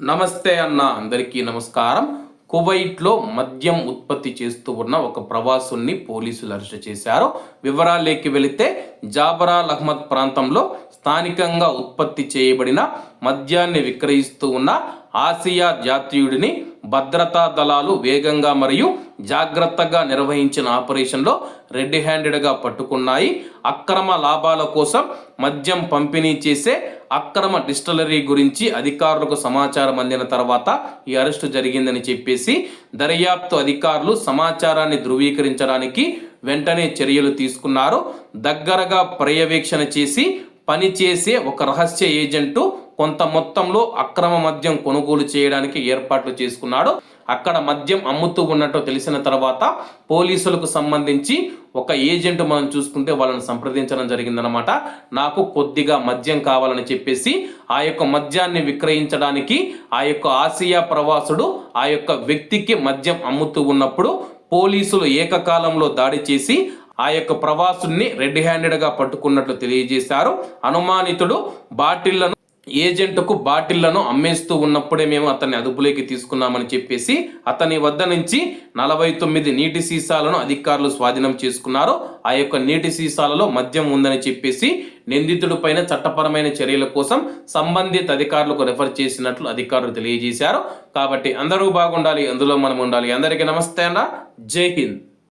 నమస్తే అన్న అందరికీ నమస్కారం. కువైట్లో మద్యం ఉత్పత్తి చేస్తూ ఉన్న ఒక ప్రవాసుని పోలీసులు అరెస్ట్ చేశారు. వివరాలేకి వెళితే జాబరాల్ అహ్మద్ ప్రాంతంలో స్థానికంగా ఉత్పత్తి చేయబడిన మద్యాన్ని విక్రయిస్తూ ఉన్న ఆసియా జాతీయుడిని భద్రతా దళాలు వేగంగా మరియు జాగ్రత్తగా నిర్వహించిన ఆపరేషన్లో రెడ్ హ్యాండెడ్గా పట్టుకున్నాయి. అక్రమ లాభాల కోసం మద్యం పంపిణీ చేసే అక్రమ డిస్టిలరీ గురించి అధికారులకు సమాచారం అందిన తర్వాత ఈ అరెస్టు జరిగిందని చెప్పేసి దర్యాప్తు అధికారులు సమాచారాన్ని ధృవీకరించడానికి వెంటనే చర్యలు తీసుకున్నారు. దగ్గరగా పర్యవేక్షణ చేసి పనిచేసే ఒక రహస్య ఏజెంటు కొంత మొత్తంలో అక్రమ మద్యం కొనుగోలు చేయడానికి ఏర్పాట్లు చేసుకున్నాడు. అక్కడ మద్యం అమ్ముతూ ఉన్నట్టు తెలిసిన తర్వాత పోలీసులకు సంబంధించి ఒక ఏజెంట్ మనం చూసుకుంటే వాళ్ళని సంప్రదించడం జరిగిందనమాట నాకు కొద్దిగా మద్యం కావాలని చెప్పేసి ఆ యొక్క మద్యాన్ని విక్రయించడానికి ఆ యొక్క ఆసియా ప్రవాసుడు ఆ యొక్క వ్యక్తికి మద్యం అమ్ముతూ ఉన్నప్పుడు పోలీసులు ఏకకాలంలో దాడి చేసి ఆ యొక్క ప్రవాసుని రెడ్ హ్యాండెడ్గా పట్టుకున్నట్లు తెలియజేశారు. అనుమానితుడు బాటిళ్ళను ఏజెంట్కు బాటిళ్ళను అమ్మేస్తూ ఉన్నప్పుడే మేము అతన్ని అదుపులోకి తీసుకున్నామని చెప్పేసి అతని వద్ద నుంచి నలభై తొమ్మిది నీటి సీసాలను అధికారులు స్వాధీనం చేసుకున్నారు. ఆ యొక్క నీటి సీసాలలో మద్యం ఉందని చెప్పేసి నిందితుడిపైన చట్టపరమైన చర్యల కోసం సంబంధిత అధికారులకు రెఫర్ చేసినట్లు అధికారులు తెలియజేశారు. కాబట్టి అందరూ బాగుండాలి అందులో మనం ఉండాలి. అందరికీ నమస్తే అన్న. జై హింద్.